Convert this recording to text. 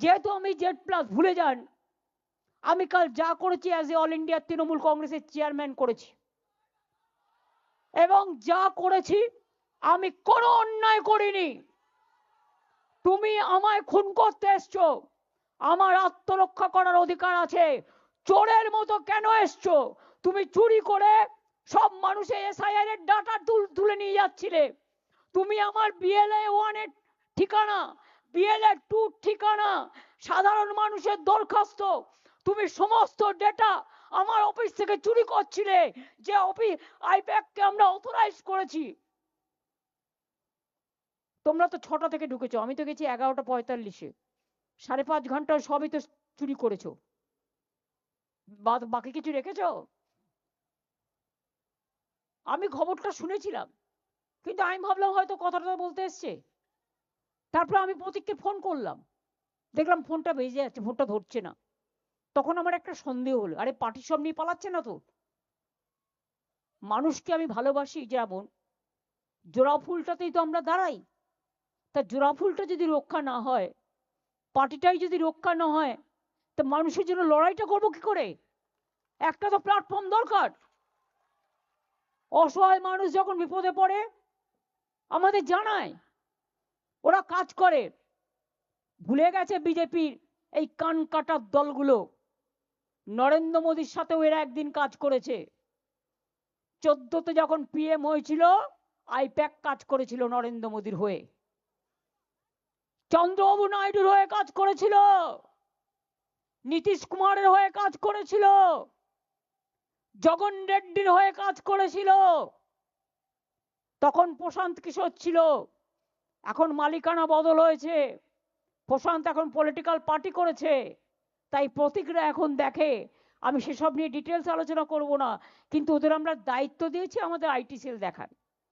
যেহেতু আমি Z plus ভুলে যান, আমি কাল যা করেছি as a all India Trinamool কংগ্রেসের চেয়ারম্যান করেছি। এবং যা করেছি, আমি কোনো অন্যায় করিনি। তুমি আমায় খুন করতে এসছো। আমার আত্মরক্ষা করার অধিকার আছে। চোরের মতো কেন এসছো? তুমি চুরি করে সব মানুষের এসআইআর এর ডাটা তুলে নিয়ে যাচ্ছিলে। তুমি আমার বিএলএ ওয়ানের ঠিকানা। বিএলএ টু ঠিকানা, সাধারণ মানুষের দরখাস্ত, তুমি সমস্ত ডেটা আমার অফিস থেকে চুরি করছিলে, যে অফিস আইপ্যাককে আমরা অথরাইজ করেছি। তোমরা তো ছটা থেকে ঢুকেছো, আমি তো গেছি এগারোটা পঁয়তাল্লিশে। সাড়ে পাঁচ ঘণ্টা সবই তো চুরি করেছ। বাকি কিছু রেখেছো? আমি খবরটা শুনেছিলাম, কিন্তু আমি ভাবলাম হয়তো কথাটা বলতে এসছে। তারপর আমি প্রতীককে ফোন করলাম। দেখলাম ফোনটা বেজে যাচ্ছে ফোনটা ধরছে না। তখন আমার একটা সন্দেহ হলো, আরে পার্টি সব নিয়ে পালাচ্ছে না তো? মানুষকে আমি ভালোবাসি যেমন জোড়া ফুলটাতেই তো আমরা দাঁড়াই। তা জোড়া ফুলটা যদি রক্ষা না হয়, পার্টিটাই যদি রক্ষা না হয়, তা মানুষের জন্য লড়াইটা করব কি করে? একটা তো প্ল্যাটফর্ম দরকার। অসহায় মানুষ যখন বিপদে পড়ে, আমাদের জানায়। ওরা কাজ করে। ভুলে গেছে বিজেপির এই কান কাটার দলগুলো। নরেন্দ্র মোদীর সাথেও এরা একদিন কাজ করেছে। চোদ্দতে যখন পিএম হয়েছিল আইপ্যাক কাজ করেছিল নরেন্দ্র মোদীর হয়ে। চন্দ্রবাবু নাইডুর হয়ে কাজ করেছিল। নীতিশ কুমারের হয়ে কাজ করেছিল। জগন রেড্ডির হয়ে কাজ করেছিল। তখন প্রশান্ত কিশোর ছিল। এখন মালিকানা বদল হয়েছে। প্রশান্ত এখন পলিটিক্যাল পার্টি করেছে। তাই প্রতীকরা এখন দেখে। আমি সেসব নিয়ে ডিটেলস আলোচনা করব না। কিন্তু ওদের আমরা দায়িত্ব দিয়েছি আমাদের আইটি সেল দেখার।